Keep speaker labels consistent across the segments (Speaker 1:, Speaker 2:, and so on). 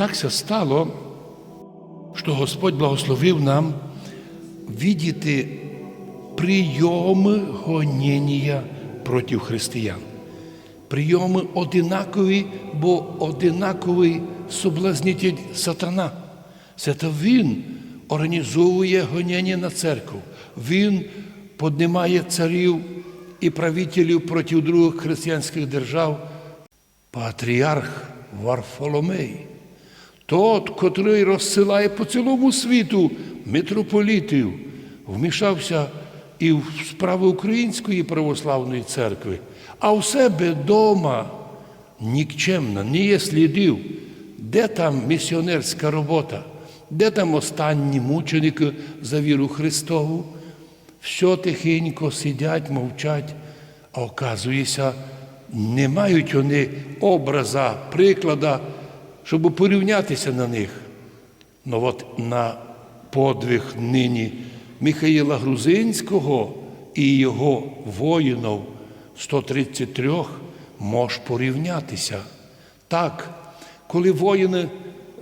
Speaker 1: так все стало, що Господь благословив нам видіти прийоми гоніння проти християн. Прийоми одинакові, бо одинаковий соблазнитель сатана. Це то він організовує гоніння на церкву. Він піднімає царів і правителів проти других християнських держав. Патріарх Варфоломей, тот, котрий розсилає по цілому світу митрополітів, вмішався і в справи Української православної церкви, а у себе вдома нікчемна, не є слідів, де там місіонерська робота, де там останні мученики за віру Христову. Все тихенько сидять, мовчать, а оказується, не мають вони образа, приклада, щоб порівнятися на них. Ну от на подвиг нині Михаїла Грузинського і його воїнів 133 мож порівнятися. Так, коли воїни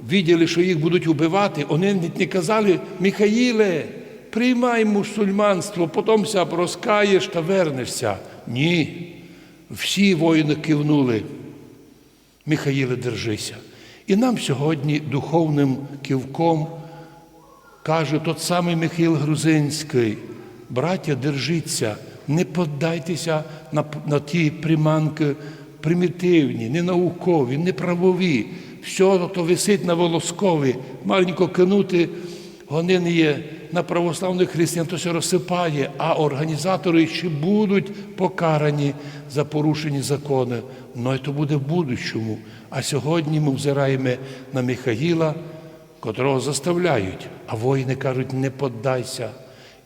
Speaker 1: виділи, що їх будуть убивати, вони не казали, Михаїле, приймай мусульманство, потім ся розкаєш та вернешся. Ні. Всі воїни кивнули. Михаїле, держися. І нам сьогодні духовним ківком каже тот самий Михайло Грузинський, браття, держіться, не поддайтеся на, на ті приманки примітивні, не наукові, не правові. Все то висить на волоскові, маленько кинути, вони не є на православних християн, то все розсипає, а організатори ще будуть покарані за порушені закони. Ну, це буде в будущому. А сьогодні ми взираємо на Михаїла, котрого заставляють, а воїни кажуть, не поддайся.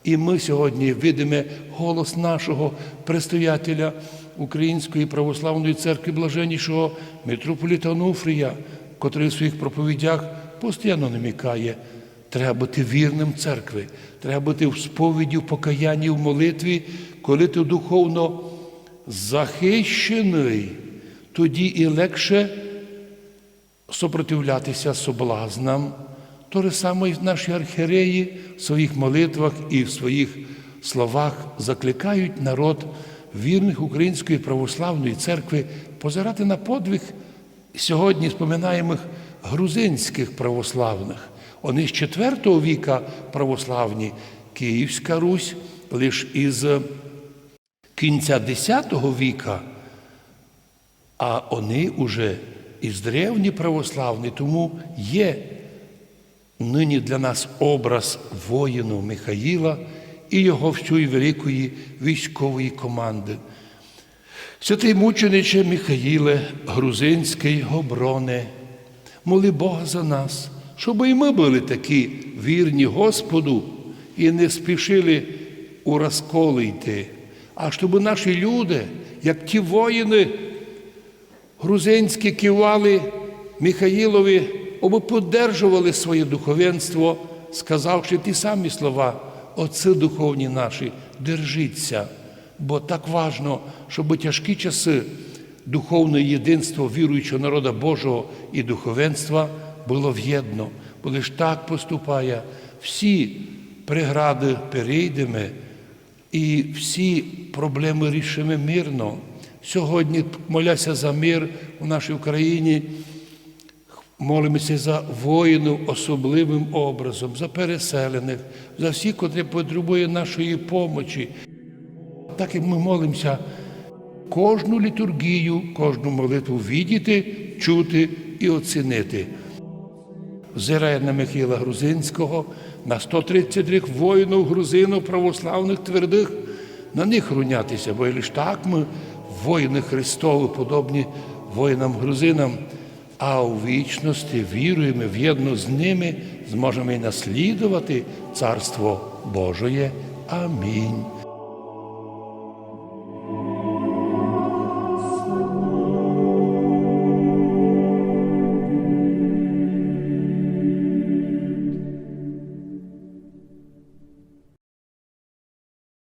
Speaker 1: І ми сьогодні видимо голос нашого предстоятеля Української православної церкви блаженнішого митрополіта Онуфрія, котрий в своїх проповідях постійно намікає. Треба бути вірним церкви, треба бути в сповіді, в покаянні, в молитві, коли ти духовно захищений, тоді і легше сопротивлятися соблазнам. То же саме і наші архіреї в своїх молитвах і в своїх словах закликають народ вірних Української православної церкви позирати на подвиг сьогодні споминаємих грузинських православних. Вони з IV віка православні, Київська Русь лише із кінця X віка, а вони вже із древні православні, тому є нині для нас образ воїну Михаїла і його всієї великої військової команди. Святий мучениче Михаїле, грузинський гоброне, моли Бога за нас, щоб і ми були такі вірні Господу і не спішили у розколи йти, а щоб наші люди, як ті воїни грузинські кивали Михаїлові, оби подержували своє духовенство, сказавши ті самі слова, Отці духовні наші, держіться, бо так важно, щоб тяжкі часи духовне єдинство віруючого народа Божого і духовенства було в'єдно, бо лиш так поступає, всі прегради перейдемо і всі проблеми рішимо мирно. Сьогодні моляся за мир у нашій Україні. Молимося за воїнів особливим образом, за переселених, за всіх, котрі потребує нашої помочі. Так як ми молимося, кожну літургію, кожну молитву відіти, чути і оцінити. Взирає на Михайла Грузинського, на 133 воїнів грузинів православних твердих, на них рунятися, бо лише так ми, воїни Христові, подобні воїнам-грузинам, а у вічності віруємо в'єдно з ними, зможемо і наслідувати Царство Божоє. Амінь.